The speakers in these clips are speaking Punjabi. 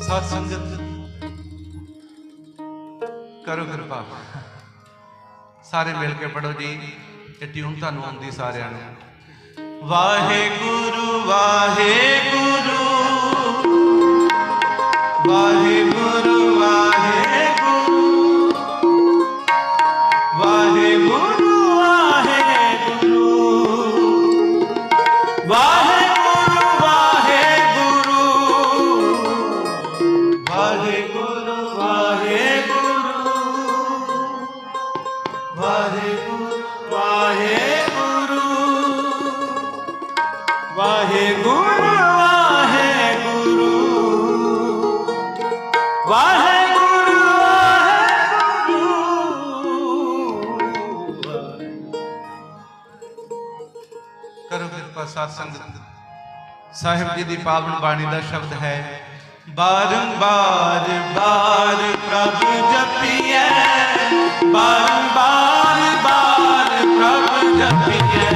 ਸਾਧ ਸੰਗਤ ਕਰੋ ਕਿਰਪਾ ਸਾਰੇ ਮਿਲ ਕੇ ਪੜੋ ਜੀ ਤੇ ਟਿਊਨ ਤੁਹਾਨੂੰ ਆਉਂਦੀ ਸਾਰਿਆਂ ਨੂੰ। ਵਾਹਿਗੁਰੂ ਵਾਹਿਗੁਰੂ ਵਾਹਿਗੁਰੂ। ਵਾਹਿਗੁਰੂ ਵਾਹਿਗੁਰੂ। ਵਾਹਿਗੁਰੂ ਵਾਹਿਗੁਰੂ। ਕਰੋ ਕਿਰਪਾ ਸਾਧ ਸਾਹਿਬ ਜੀ ਦੀ ਪਾਵਨ ਬਾਣੀ ਦਾ ਸ਼ਬਦ ਹੈ, ਬਾਰੰਬਾਰ, ਬਾਰ ਪ੍ਰਭ ਜਪੀਐ, ਬਾਰੰਬਾਰ Yeah.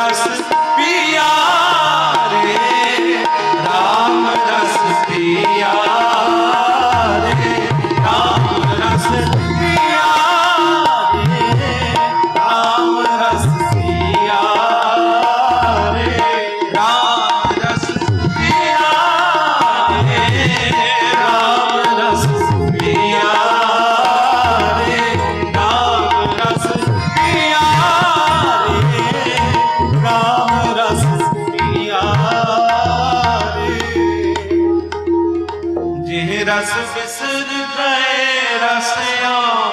हस पिया रस बिसर गए रस और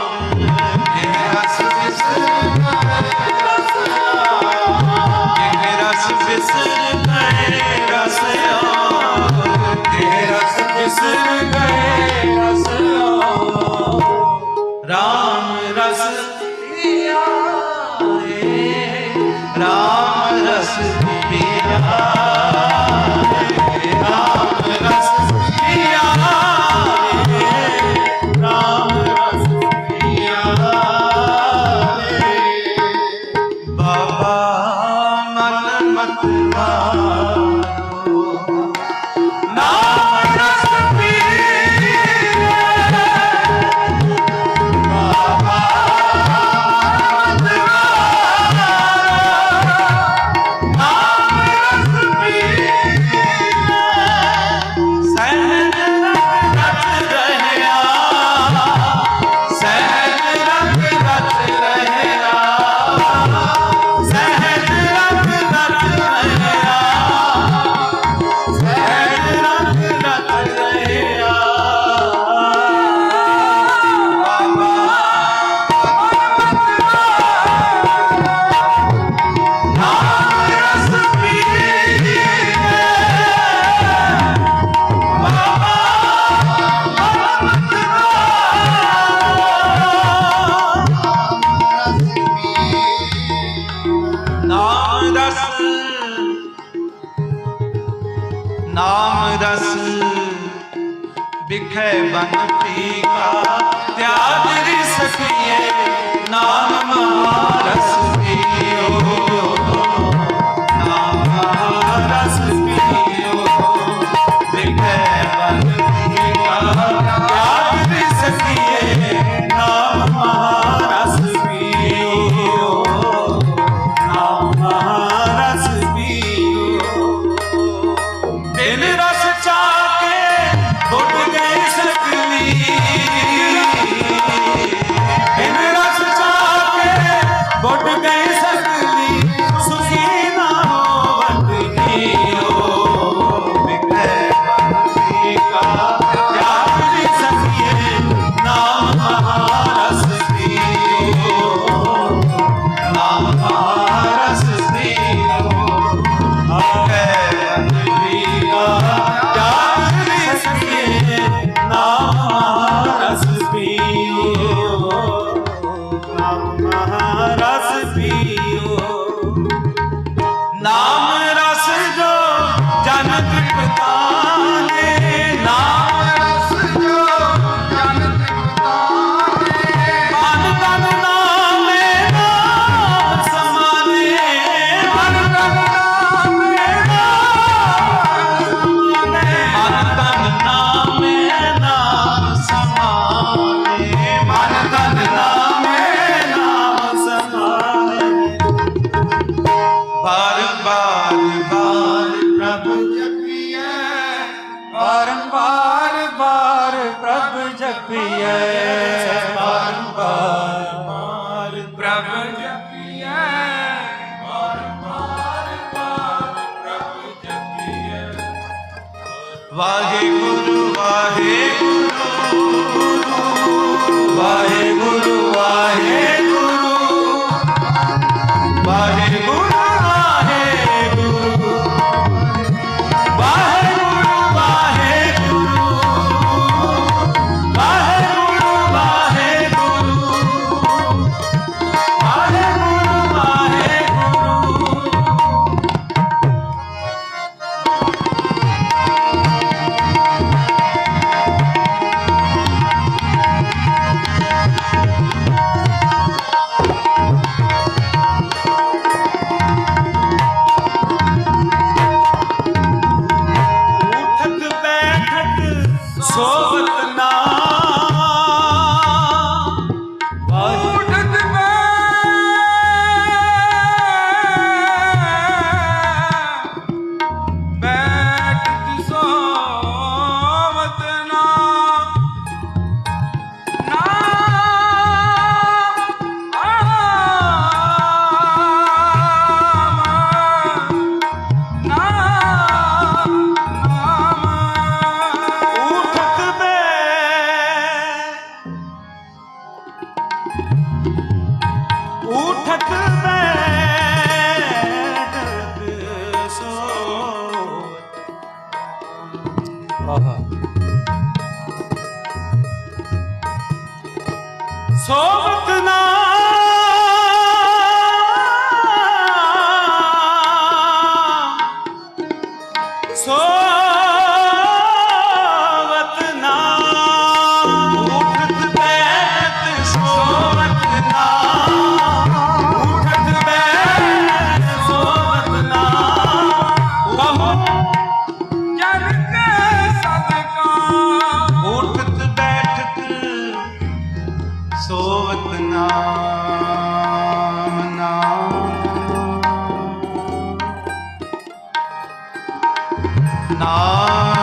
ਲਿਖੈ ਬਨ ਪੀ ਕਾ ਤਿਆਗ ਰਿ ਸਕੀਏ ਨਾਮ ਮਹਾਰਸ ਬਾਰ ਬਾਰ ਪ੍ਰਭ ਜਪੀਏ ਬਾਰ ਬਾਰ ਸੋਮਤ ਨਾ ਨਾਮ